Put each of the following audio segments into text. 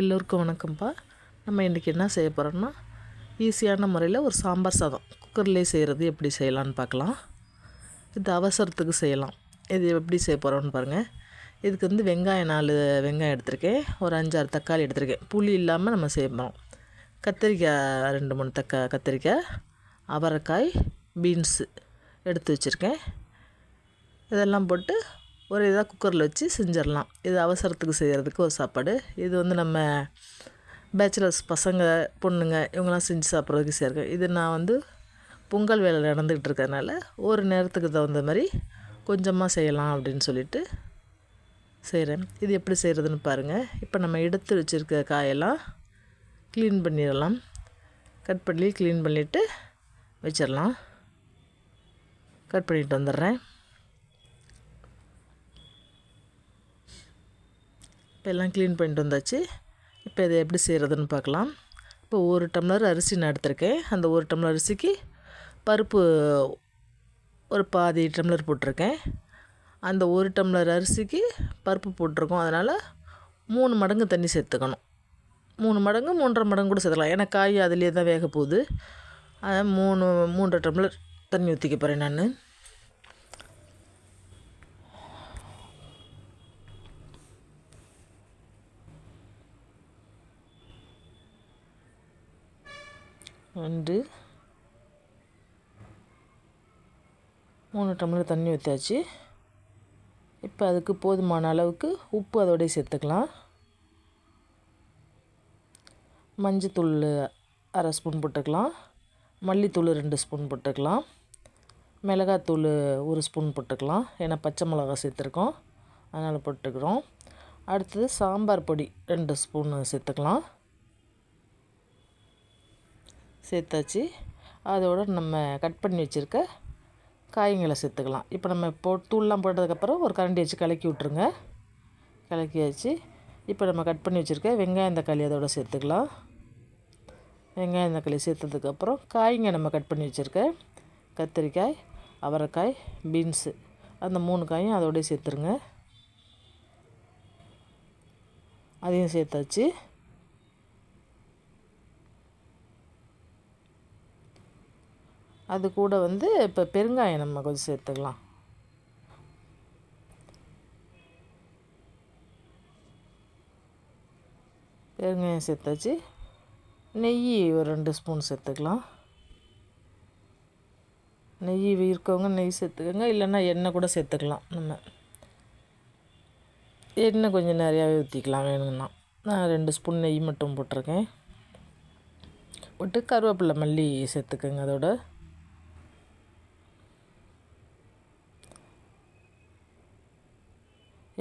எல்லோருக்கும் வணக்கம்ப்பா. நம்ம இன்றைக்கி என்ன செய்ய போகிறோம்னா ஈஸியான முறையில் ஒரு சாம்பார் சாதம். குக்கர்லேயே செய்கிறது எப்படி செய்யலான்னு பார்க்கலாம். இது அவசரத்துக்கு செய்யலாம். இது எப்படி செய்ய போகிறோம்னு பாருங்கள் இதுக்கு வந்து வெங்காயம் நாலு வெங்காயம் எடுத்திருக்கேன். ஒரு அஞ்சாறு தக்காளி எடுத்திருக்கேன். புளி இல்லாமல் நம்ம செய்ய போகிறோம் கத்திரிக்காய் ரெண்டு மூணு தக்கா கத்திரிக்காய் அவரைக்காய் பீன்ஸு எடுத்து வச்சுருக்கேன். இதெல்லாம் போட்டு ஒரு இதாக குக்கரில் வச்சு செஞ்சிடலாம். இது அவசரத்துக்கு செய்கிறதுக்கு ஒரு சாப்பாடு. இது வந்து நம்ம பேச்சுலர்ஸ் பசங்க பொண்ணுங்க இவங்கெல்லாம் செஞ்சு சாப்பிட்றதுக்கு சேர்க்க இது நான் வந்து பொங்கல் வேலை நடந்துக்கிட்டு இருக்கிறதுனால ஒரு நேரத்துக்கு தகுந்த மாதிரி கொஞ்சமாக செய்யலாம் அப்படின்னு சொல்லிட்டு செய்கிறேன் இது எப்படி செய்கிறதுன்னு பாருங்கள் இப்போ நம்ம எடுத்து வச்சுருக்க காயெல்லாம் க்ளீன் பண்ணிடலாம். கட் பண்ணி க்ளீன் பண்ணிவிட்டு வச்சிடலாம். கட் பண்ணிட்டு வந்துடுறேன். எல்லாம் க்ளீன் பண்ணிட்டு வந்தாச்சு. இப்போ இதை எப்படி செய்கிறதுன்னு பார்க்கலாம். இப்போ ஒரு டம்ளர் அரிசி நான் எடுத்திருக்கேன். அந்த ஒரு டம்ளர் அரிசிக்கு பருப்பு ஒரு பாதி டம்ளர் போட்டிருக்கேன். அந்த ஒரு டம்ளர் அரிசிக்கு பருப்பு போட்டிருக்கோம். அதனால் மூணு மடங்கு தண்ணி சேர்த்துக்கணும். மூணு மடங்கு மூன்றரை மடங்கு கூட சேர்த்துக்கலாம். ஏன்னா காய் அதுலேயே தான் வேக போகுது. அதை மூணு மூன்றரை டம்ளர் தண்ணி ஊற்றிக்க போகிறேன் நான். ரெண்டு. மூணு டம்ளர் தண்ணி ஊற்றாச்சு இப்போ அதுக்கு போதுமான அளவுக்கு உப்பு அதோடய சேர்த்துக்கலாம். மஞ்சத்தூள் அரை ஸ்பூன் போட்டுக்கலாம். மல்லித்தூள் ரெண்டு ஸ்பூன் போட்டுக்கலாம். மிளகாத்தூள் ஒரு ஸ்பூன் போட்டுக்கலாம். ஏன்னா பச்சை மிளகா சேர்த்துருக்கோம். அதனால் போட்டுக்கிறோம். அடுத்தது சாம்பார் பொடி ரெண்டு ஸ்பூன் சேர்த்துக்கலாம். சேர்த்தாச்சு. அதோடு நம்ம கட் பண்ணி வச்சுருக்க காய்களை சேர்த்துக்கலாம். இப்போ நம்ம போ தூள்லாம் போட்டதுக்கப்புறம் ஒரு கரண்டி வச்சு கலக்கி விட்ருங்க கலக்கியாச்சு. இப்போ நம்ம கட் பண்ணி வச்சுருக்க வெங்காயம் தக்காளி அதோட சேர்த்துக்கலாம். வெங்காயம் தக்காளி சேர்த்ததுக்கப்புறம் காய்ங்க நம்ம கட் பண்ணி வச்சுருக்க. கத்திரிக்காய் அவரைக்காய் பீன்ஸு. அந்த மூணு காயும் அதோடய சேர்த்துருங்க. அதையும் சேர்த்தாச்சு. அது கூட வந்து இப்போ பெருங்காயம் நம்ம கொஞ்சம் சேர்த்துக்கலாம். பெருங்காயம் சேர்த்தாச்சு. நெய் ஒரு ரெண்டு ஸ்பூன் சேர்த்துக்கலாம். நெய் இருக்கவங்க நெய் சேர்த்துக்கோங்க. இல்லைன்னா எண்ணெய் கூட சேர்த்துக்கலாம் நம்ம. எண்ணெய் கொஞ்சம் நிறையாவே ஊற்றிக்கலாம் வேணுங்கன்னா நான் ரெண்டு ஸ்பூன் நெய் மட்டும் போட்டிருக்கேன். போட்டு கருவேப்பிலை மல்லி சேர்த்துக்கோங்க அதோட.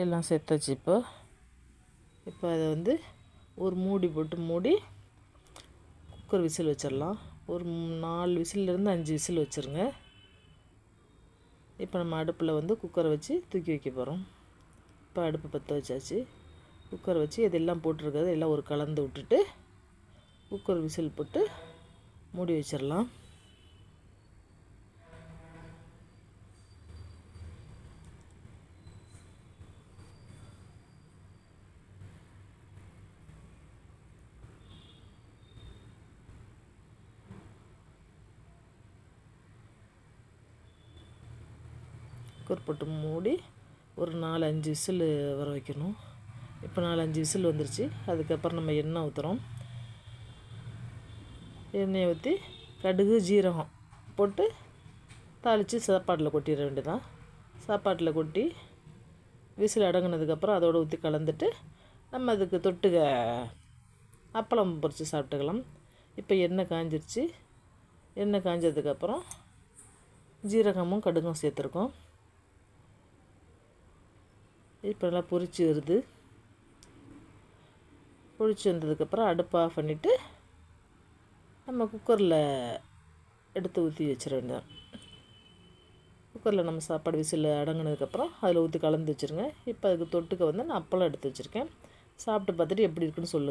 எல்லாம் சேர்த்தாச்சு இப்போ. இப்போ அதை வந்து ஒரு மூடி போட்டு மூடி குக்கர் விசில் வச்சிடலாம். ஒரு நாலு விசிலேருந்து அஞ்சு விசில் வச்சுருங்க. இப்போ நம்ம அடுப்பில் வந்து குக்கரை வச்சு தூக்கி வைக்க போகிறோம். இப்போ அடுப்பு பற்ற வச்சாச்சு. குக்கரை வச்சு இதெல்லாம் போட்டிருக்கிறது எல்லாம் ஒரு கலந்து விட்டுட்டு குக்கர் விசில் போட்டு மூடி வச்சிடலாம். குக்கர் மூடி ஒரு நாலு அஞ்சு விசில் வர வைக்கணும். இப்போ நாலு அஞ்சு விசில் வந்துருச்சு. அதுக்கப்புறம் நம்ம எண்ணெய் ஊற்றுறோம் எண்ணெயை ஊற்றி கடுகு ஜீரகம் போட்டு தாளித்து சாப்பாட்டில் கொட்டிட வேண்டியதான் சாப்பாட்டில் கொட்டி விசில் அடங்கினதுக்கப்புறம் அதோடு ஊற்றி கலந்துட்டு நம்ம அதுக்கு தொட்டுக்க அப்பளம் பொறிச்சு சாப்பிட்டுக்கலாம். இப்போ எண்ணெய் காஞ்சிருச்சு. எண்ணெய் காஞ்சதுக்கப்புறம் ஜீரகமும் கடுகும் சேர்த்துருக்கோம். இப்போ நல்லா பொரிச்சு வருது. பொரிச்சு வந்ததுக்கப்புறம் அடுப்பு ஆஃப் பண்ணிவிட்டு நம்ம குக்கரில் எடுத்து ஊற்றி வச்சிட வேண்டியதான் குக்கரில் நம்ம சாப்பாடு விசில் அடங்கினதுக்கப்புறம் அதில் ஊற்றி கலந்து வச்சுருங்க. இப்போ அதுக்கு தொட்டுக்க வந்து நான் அப்பளம் எடுத்து வச்சுருக்கேன். சாப்பிட்டு பார்த்துட்டு எப்படி இருக்குன்னு சொல்லுங்கள்